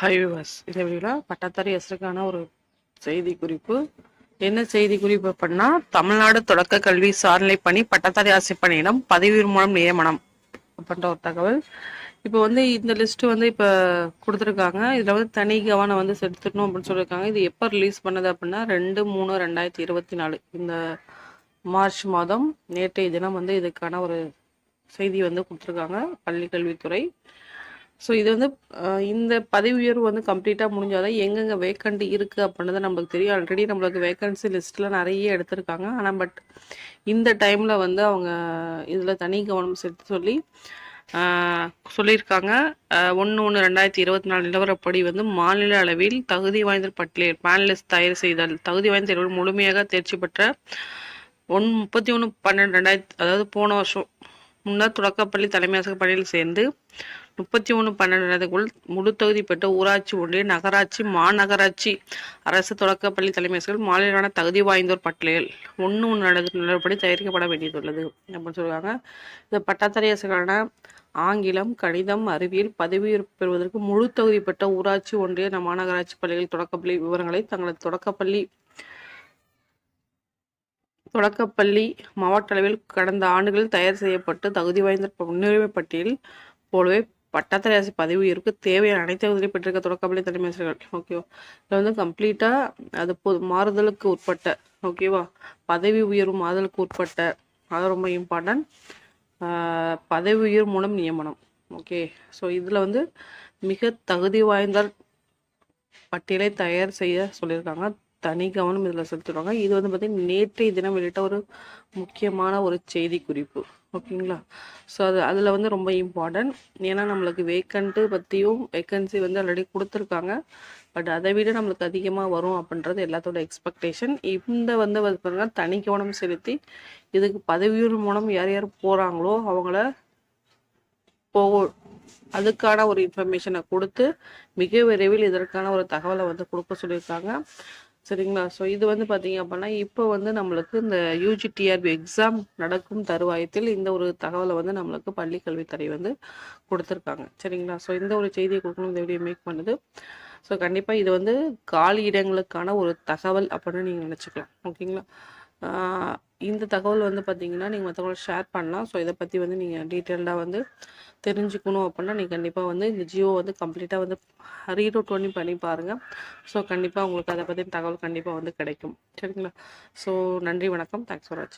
High விவாஸ் இந்த வீடியோவில் பட்டதாரி எஸ்ருக்கான ஒரு செய்தி குறிப்பு என்ன செய்தி குறிப்பு அப்படின்னா தமிழ்நாடு தொடக்க கல்வி சார்நிலை பணி பட்டதாரி ஆசிரியர் பணியிடம் பதவி மூலம் நியமனம் அப்படின்ற ஒரு தகவல். இப்போ வந்து இந்த லிஸ்ட் வந்து இப்போ கொடுத்துருக்காங்க. இதில் வந்து தனி கவனம் வந்து செலுத்தணும் அப்படின்னு சொல்லியிருக்காங்க. இது எப்போ ரிலீஸ் பண்ணது அப்படின்னா ரெண்டு மூணு ரெண்டாயிரத்தி இருபத்தி நாலு. இந்த மார்ச் மாதம் நேற்றைய தினம் வந்து இதுக்கான ஒரு செய்தி வந்து கொடுத்துருக்காங்க. பள்ளி கல்வித்துறை ஸோ இது வந்து இந்த பதவி உயர்வு வந்து கம்ப்ளீட்டாக முடிஞ்சாதான் எங்கெங்கே வேக்கண்ட் இருக்குது அப்படின்றது நம்மளுக்கு தெரியும். ஆல்ரெடி நம்மளுக்கு வேக்கன்சி லிஸ்ட்டில் நிறைய எடுத்திருக்காங்க. ஆனால் பட் இந்த டைமில் வந்து அவங்க இதில் தனி கவனம் செலுத்தி சொல்லி சொல்லியிருக்காங்க. ஒன்று ஒன்று ரெண்டாயிரத்தி இருபத்தி நாலு நிலவரப்படி வந்து மாநில அளவில் தகுதி வாய்ந்த பட்டியல் பேனலிஸ்ட் தயார் செய்தல் தகுதி வாய்ந்த தேர்வில் முழுமையாக தேர்ச்சி பெற்ற ஒன் முப்பத்தி ஒன்று பன்னெண்டு ரெண்டாயிரத்தி அதாவது போன வருஷம் முன்னர் தொடக்கப்பள்ளி தலைமையரசு பள்ளியில் சேர்ந்து முப்பத்தி ஒன்று பன்னெண்டுக்குள் முழு தகுதி பெற்ற ஊராட்சி ஒன்றிய நகராட்சி மாநகராட்சி அரசு தொடக்கப்பள்ளி தலைமை ஆசிரியர் மாநிலான தகுதி வாய்ந்தோர் பட்டியல் ஒன்று ஒன்று நிலப்படி தயாரிக்கப்பட வேண்டியதுள்ளது அப்படின்னு சொல்லுவாங்க. இந்த பட்டதாரி ஆங்கிலம் கணிதம் அறிவியல் பதவி பெறுவதற்கு முழு தகுதி பெற்ற ஊராட்சி ஒன்றிய மாநகராட்சி பள்ளிகள் தொடக்கப்பள்ளி விவரங்களை தங்களது தொடக்கப்பள்ளி தொடக்கப்பள்ளி மாவட்ட அளவில் கடந்த ஆண்டுகளில் தயார் செய்யப்பட்டு தகுதி வாய்ந்த முன்னுரிமை பட்டியல் போலவே பட்டதாரி அரசு பதவி உயர்வுக்கு தேவையான அனைத்து தகுதியும் பெற்றிருக்க தொடக்கப்பள்ளி தலைமை ஆசிரியர்கள். ஓகேவா இதில் வந்து கம்ப்ளீட்டாக அது பொது மாறுதலுக்கு உட்பட்ட ஓகேவா பதவி உயர்வு மாறுதலுக்கு உட்பட்ட அது ரொம்ப இம்பார்ட்டன்ட் பதவி உயர்வு மூலம் நியமனம். ஓகே ஸோ இதில் வந்து மிக தகுதி வாய்ந்த பட்டியலை தயார் செய்ய சொல்லியிருக்காங்க. தனி கவனம் இதில் செலுத்திடுவாங்க. இது வந்து பார்த்தீங்கன்னா நேற்றைய தினம் வெளியிட்ட ஒரு முக்கியமான ஒரு செய்தி குறிப்பு ஓகேங்களா? ஸோ அது அதில் வந்து ரொம்ப இம்பார்ட்டன்ட் ஏன்னா நம்மளுக்கு வேக்கண்ட்டு பற்றியும் வேக்கன்சி வந்து ஆல்ரெடி கொடுத்துருக்காங்க. பட் அதை விட நம்மளுக்கு அதிகமாக வரும் அப்படின்றது எல்லாத்தோட எக்ஸ்பெக்டேஷன் இந்த வந்து பார்த்தீங்கன்னா தனி கவனம் செலுத்தி இதுக்கு பதவியூர் மூலம் யார் யார் போகிறாங்களோ அவங்கள போக அதுக்கான ஒரு இன்ஃபர்மேஷனை கொடுத்து மிக விரைவில் இதற்கான ஒரு தகவலை வந்து கொடுக்க சொல்லியிருக்காங்க. சரிங்களா? ஸோ இது வந்து பார்த்தீங்க அப்படின்னா இப்போ வந்து நம்மளுக்கு இந்த யூஜி டிஆர்பி எக்ஸாம் நடக்கும் தருவாயத்தில் இந்த ஒரு தகவலை வந்து நம்மளுக்கு பள்ளி கல்வித்துறை வந்து கொடுத்துருக்காங்க. சரிங்களா? ஸோ இந்த ஒரு செய்தியை கொடுக்கணும் இந்த வீடியோ மேக் பண்ணுது. ஸோ கண்டிப்பாக இது வந்து காலி இடங்களுக்கான ஒரு தகவல் அப்படின்னு நீங்கள் நினச்சிக்கலாம். ஓகேங்களா? இந்த தகவல் வந்து பார்த்தீங்கன்னா நீங்கள் மற்றவங்கள ஷேர் பண்ணலாம். ஸோ இதை பற்றி வந்து நீங்கள் டீட்டெயில்டாக வந்து தெரிஞ்சுக்கணும் அப்படின்னா நீங்கள் கண்டிப்பாக வந்து இந்த ஜியோ வந்து கம்ப்ளீட்டாக வந்து ரீரூட் பண்ணி பண்ணி பாருங்கள் ஸோ கண்டிப்பாக உங்களுக்கு அதை பற்றின தகவல் கண்டிப்பாக வந்து கிடைக்கும். சரிங்களா? ஸோ நன்றி வணக்கம். தேங்க்ஸ் ஃபார் வாட்சிங்